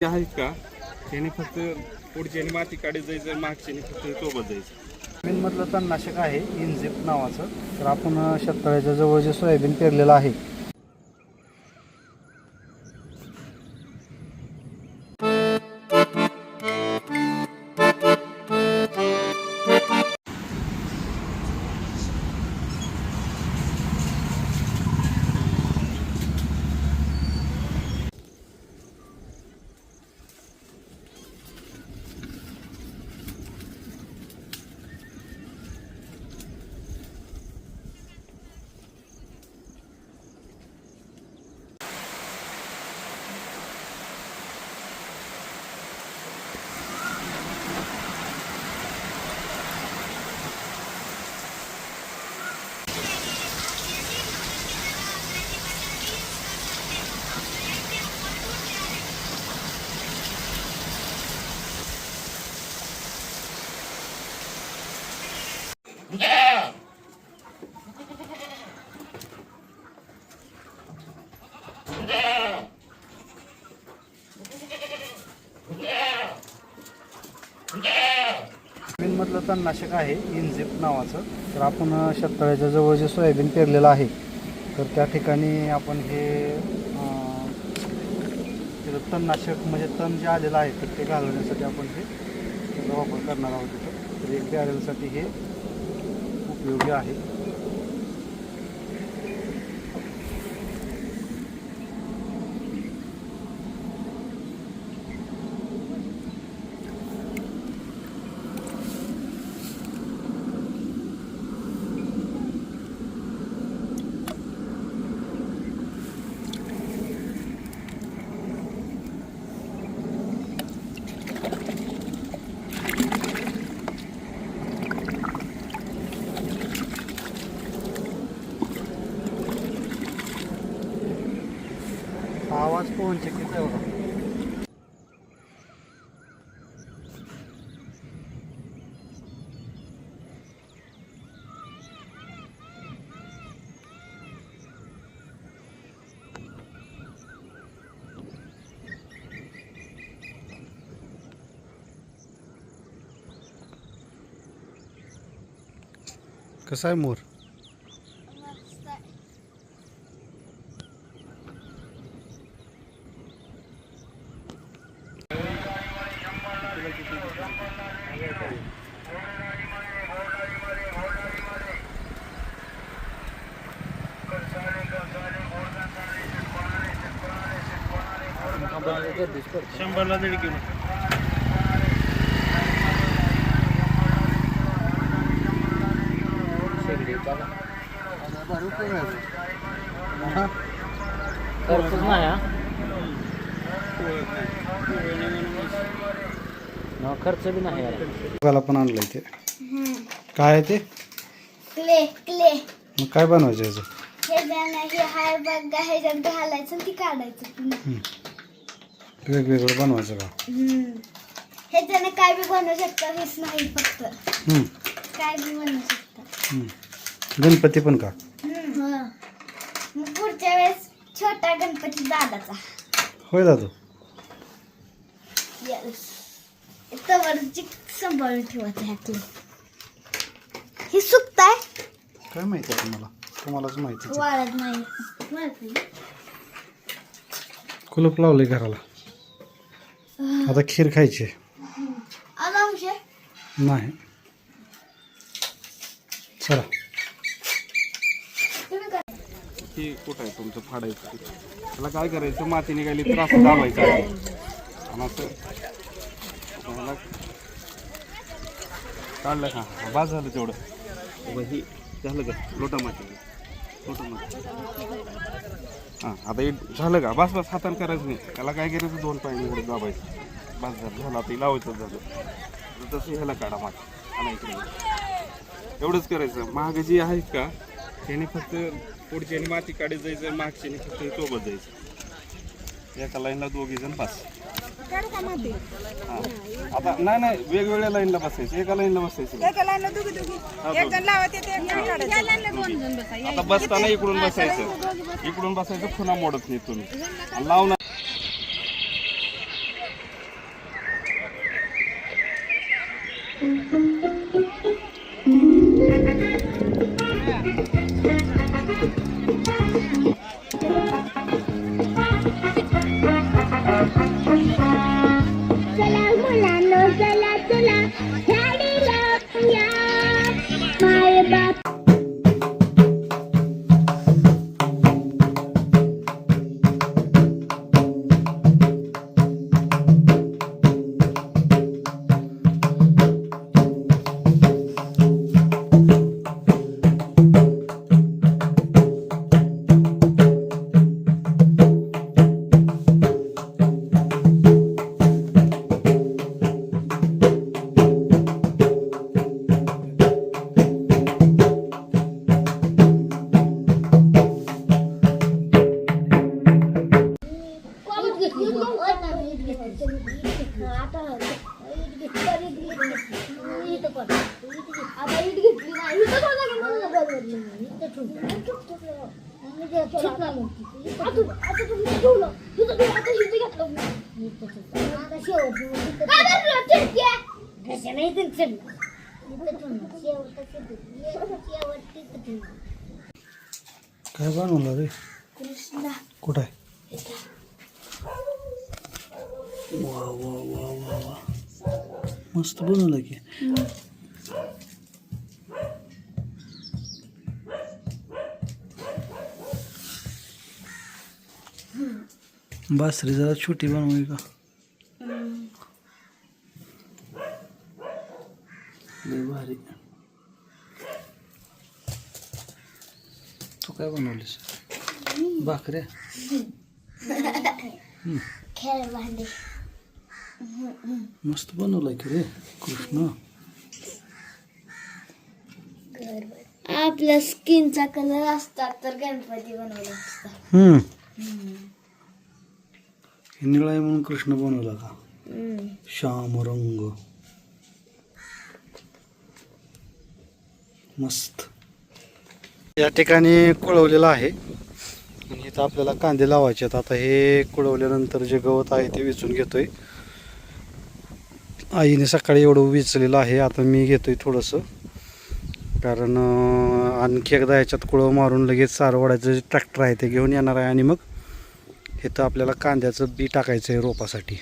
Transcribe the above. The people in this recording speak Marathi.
ते आहेत का? त्याने फक्त पुढच्या माती काढत जायचं मागच्याने फक्त सोबत जायचं. सोयाबीनमधलं तणनाशक आहे इनझिप नावाचं. तर आपण शेततळ्याच्या जवळ जे सोयाबीन पेरलेलं आहे सोयाबीनमधलं तणनाशक आहे इनझिप नावाचं. तर आपण शेततळ्याच्या जवळ जे सोयाबीन पेरलेलं आहे तर त्या ठिकाणी आपण हे अ, तणनाशक म्हणजे तण जे आलेलं आहे तर ते घालवण्यासाठी आपण हे त्याचा वापर करणार आहोत तिथं तर एक बॅरलसाठी हे eu viajei. 20 пончиків кілограм. Касай мур. शंभरला दीड किलो खर्च बी नाही पण आणलंय ते. काय आहे ते? Clay clay. मग काय बनवायचं याचं? हे जाणं हे हाय बघा ह्याच्यात घालायचं आणि ती काढायचं पुन्हा. वेगवेगळं बनवायचं का? हम्म. ह्याच्यानं काय बी बनवू शकता हेच नाही फक्त. हम्म, काय बी बनवू शकता. हम्म. गणपती पण का? हं. मग पुढच्या वेळेस छोटा गणपती दादाचा. होय दादू. येस तवर चिक सांभाळून ठेवायचं ह्यातलं हे सुकताय? काय माहिती आहे तुम्हाला? तुम्हालाच माहिती आहे. वाळत नाही. वाळत नाही. कुलूप लावलंय घराला. आता खीर खायची आहे. आला नाही. चला. तुम्ही काय ती कुठं आहे तुमचं फाडायचं. त्याला काय करायचं? माती निघाली तर असं दाबायचं आहे. आणि असं काढलं का? बाज झालं तेवढं. बघ, ही झालं का? लोटा माती लोटा माती हां आता हे झालं का? बस बस हाताने करायचं नाही. त्याला काय करायचं? दोन पाय एवढं दाबायचं. बस झालं. झालं. आता हे लावायचं झालं. तर तसं ह्याला काढा माती आणायचं एवढंच करायचं. महाग जी आहेत का त्याने फक्त पुढच्याने माती काढत जायचं मागच्याने फक्त सोबत जायचं. एका लाईनला दोघी जण बस. आता नाही नाही वेगवेगळ्या लाईनला बसायचं एका लाईनला बसायचं हा, दोघी. आता बसताना इकडून बसायचं. इकडून बसायचं पुन्हा मोडत नाही तुम्ही. लावणार काय बनवलं रे? कुठं आहे? वा वा वा वा वा. मस्त बनवलं की. बासरी जरा छोटी बनवली का? भारी. तू काय बनवलीस? भाकऱ्या? मस्त बनवलाय की रे कृष्ण. आपल्या स्किनचा कलर असतात तर गणपती बनवला असता. निळा आहे म्हणून कृष्ण बनवला का? श्याम रंग. मस्त. या ठिकाणी कुळवलेलं आहे. आणि इथं आपल्याला कांदे लावायचे आहेत. आता हे कुळवल्यानंतर जे गवत आहे ते वेचून घेतोय. आईने सकाळी एवढं वेचलेलं आहे. आता मी घेतोय थोडंसं. कारण आणखी एकदा ह्याच्यात कुळं मारून लगेच सारवडायचं जे ट्रॅक्टर आहे ते घेऊन येणार आहे. आणि मग इथं आपल्याला कांद्याचं बी टाकायचं आहे रोपासाठी.